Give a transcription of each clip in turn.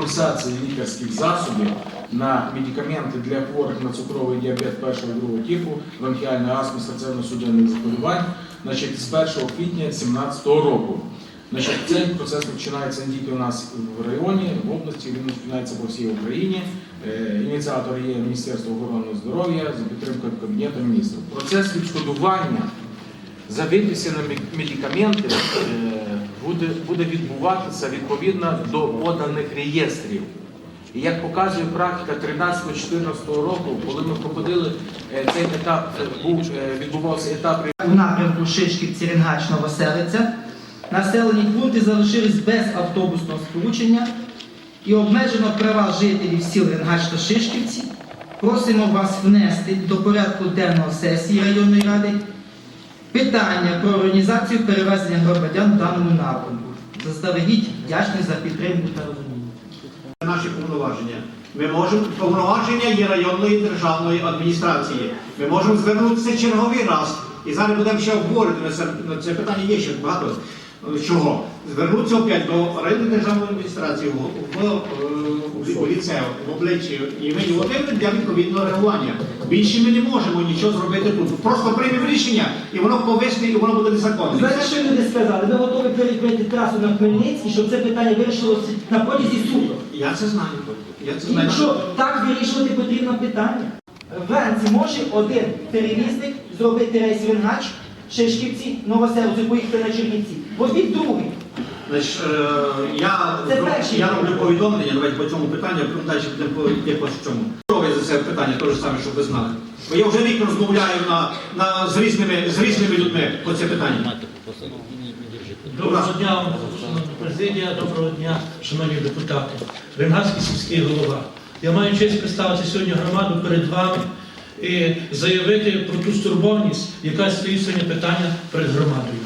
Курсації лікарських засобів на медикаменти для хворих на цукровий діабет першого і другого типу, бронхіальної астми, серцево-судинних захворювань, значить, з 1 квітня 2017 року. Значить, цей процес починається не тільки у нас в районі, в області, він починається по всій Україні. Е, Ініціатор є Міністерство охорони здоров'я за підтримкою Кабінету міністрів. Процес відшкодування за мі- медикаменти е, буде, буде відбуватися відповідно до поданих реєстрів. І як показує практика 13-14 року, коли ми проходили е, цей етап, е, був, е, відбувався етап у напрямку Шишківці Ренгач Новоселиця. Населені пункти залишились без автобусного сполучення і обмежено права жителів сіл Ренгач та Шишківці. Просимо вас внести до порядку денного сесії районної ради питання про організацію перевезення громадян в даному напрямку. Заздалегідь вдячний за підтримку та розуміння. наші повноваження. Ми можемо повноваження є районної державної адміністрації. Ми можемо звернутися черговий раз. І зараз будемо ще обговорити на це, на це питання. Є ще багато е, чого. Звернутися опять до районної державної адміністрації в, е, в, в обличчі імені Володимира для відповідного реагування. Більше ми не можемо нічого зробити тут. Просто приймемо рішення і воно повисне, і воно буде незаконне. Знаєте, що люди сказали? Ми готові перекрити трасу на Хмельницький, щоб це питання вирішилося на протязі суток. Я це знаю. Я це знаю. Якщо так вирішувати потрібно питання. Вранці може один перевізник зробити рейс Венгач, Шишківці, Новоселці, поїхати на Чернівці. Обід другий. Значить, е, я, Це перший. я роблю повідомлення, давайте по цьому питанню, а потім далі будемо по чому. Це питання, те ж саме, щоб ви знали. Бо я вже рік розмовляю на, на, з, різними, з різними людьми по це питання. Доброго дня, президія, доброго дня, шановні депутати. Ренгарський сільський голова. Я маю честь представити сьогодні громаду перед вами і заявити про ту стурбованість, яка стоїть сьогодні питання перед громадою.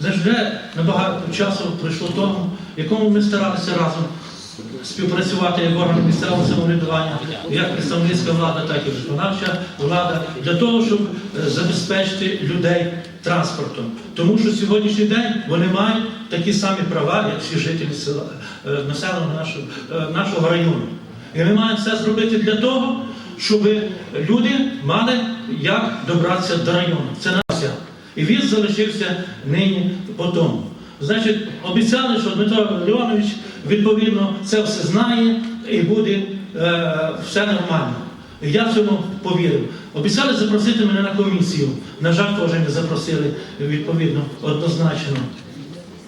Вже набагато часу пройшло тому, якому ми старалися разом співпрацювати як орган місцевого самоврядування, як представницька влада, так і виконавча влада, для того, щоб е, забезпечити людей транспортом. Тому що сьогоднішній день вони мають такі самі права, як всі жителі села, е, населення нашого, е, нашого району. І ми маємо все зробити для того, щоб люди мали як добратися до району. Це наша. І він залишився нині по тому. Значить, обіцяли, що Дмитро Леонович відповідно це все знає і буде е, все нормально. Я цьому повірив. Обіцяли запросити мене на комісію. На жаль, теж не запросили відповідно однозначно.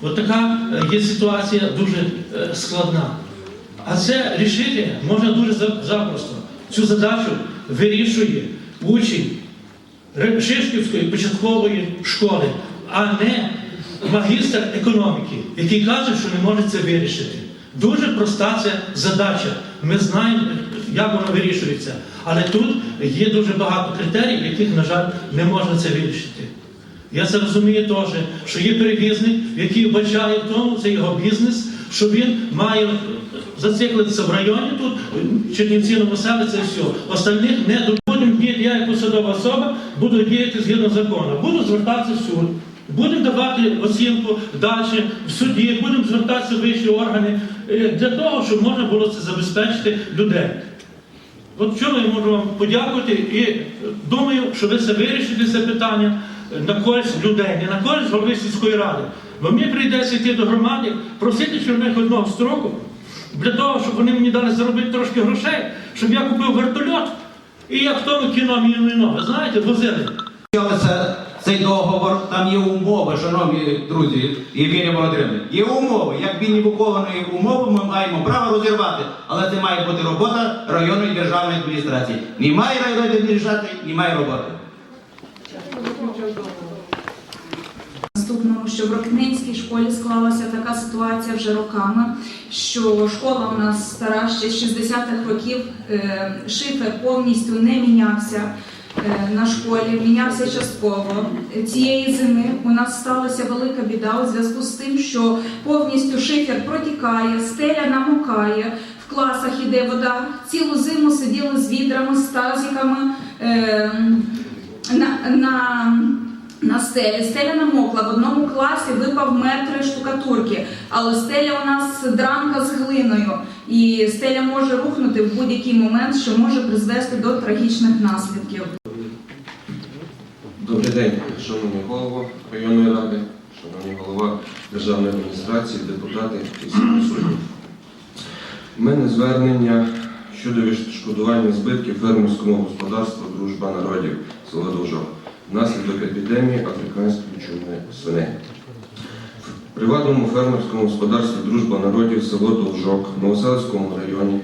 От така е, є ситуація дуже е, складна. А це рішити можна дуже запросто. Цю задачу вирішує учень Шишківської початкової школи, а не магістр економіки, який каже, що не може це вирішити. Дуже проста це задача. Ми знаємо, як вона вирішується. Але тут є дуже багато критерій, яких, на жаль, не можна це вирішити. Я це розумію теж, що є перевізник, який вбачає в тому, це його бізнес, що він має зациклитися в районі тут, Чернівці Новоселиця і все. Остальних не до- будемо діяти, я як посадова особа буду діяти згідно закону. Буду звертатися в суд. Будемо давати оцінку далі в суді, будемо звертатися в вищі органи е, для того, щоб можна було це забезпечити людей. От в чому я можу вам подякувати і е, думаю, що ви це вирішите це питання е, на користь людей, не на користь голови сільської ради. Бо мені прийдеться йти до громади, просити чи в них одного строку, для того, щоб вони мені дали заробити трошки грошей, щоб я купив вертольот, і як в тому кіно міно, ви знаєте, возили. Це, цей договор, там є умови, шановні друзі, Євгенія Володимирівна. Є умови. Як він не виконує умови, ми маємо право розірвати. Але це має бути робота районної державної адміністрації. Немає районної адміністрації, немає роботи. Наступному, що в Рокнинській школі склалася така ситуація вже роками, що школа у нас стара ще з 60-х років, е, шифер повністю не мінявся на школі, мінявся частково. Цієї зими у нас сталася велика біда у зв'язку з тим, що повністю шифер протікає, стеля намокає, в класах іде вода. Цілу зиму сиділи з відрами, з тазиками. е, на, на на стелі. Стеля намокла. В одному класі випав метр штукатурки, але стеля у нас дранка з глиною, і стеля може рухнути в будь-який момент, що може призвести до трагічних наслідків. Добрий день, шановний голово районної ради, шановний голова державної адміністрації, депутати і присутні. У мене звернення щодо відшкодування збитків фермерському господарству Дружба народів село Довжок внаслідок епідемії африканської чуми свиней. В приватному фермерському господарстві Дружба народів село Довжок в Новоселицькому районі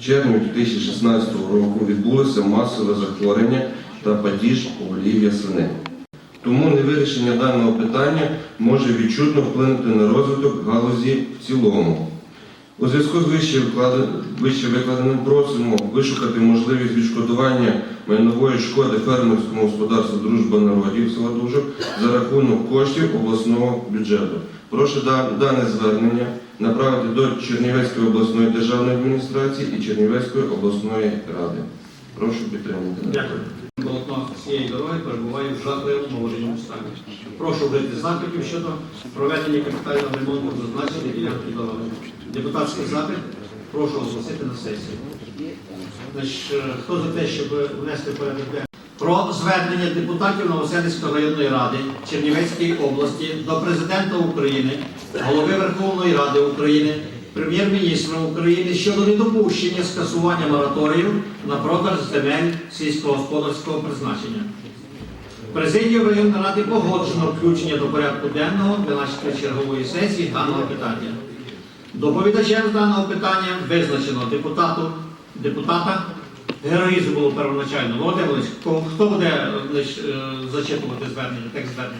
в червні 2016 року відбулося масове захворювання та падіж поголів'я свиней. Тому невирішення даного питання може відчутно вплинути на розвиток галузі в цілому. У зв'язку з вище викладе- викладеним просимо вишукати можливість відшкодування майнової шкоди фермерському господарству Дружба народів села Дужок за рахунок коштів обласного бюджету. Прошу дане звернення направити до Чернівецької обласної державної адміністрації і Чернівецької обласної ради. Прошу підтримати. Дякую. Полотно цієї дороги перебуває в жахливому аварійному стані. Прошу вжити запитів щодо проведення капітального ремонту зазначеної ділянки дороги. Депутатський запит прошу оголосити на сесії. Значить, е, хто за те, щоб внести порядок денний? Про звернення депутатів Новоселицької районної ради Чернівецької області до президента України, голови Верховної Ради України, прем'єр-міністра України щодо недопущення скасування мораторію на продаж земель сільськогосподарського призначення. Президію районної ради погоджено включення до порядку денного 12 чергової сесії даного питання. Доповідачем з даного питання визначено депутату, депутата. Героїзм було первоначально. Володимир хто буде е, е, зачитувати звернення, текст звернення?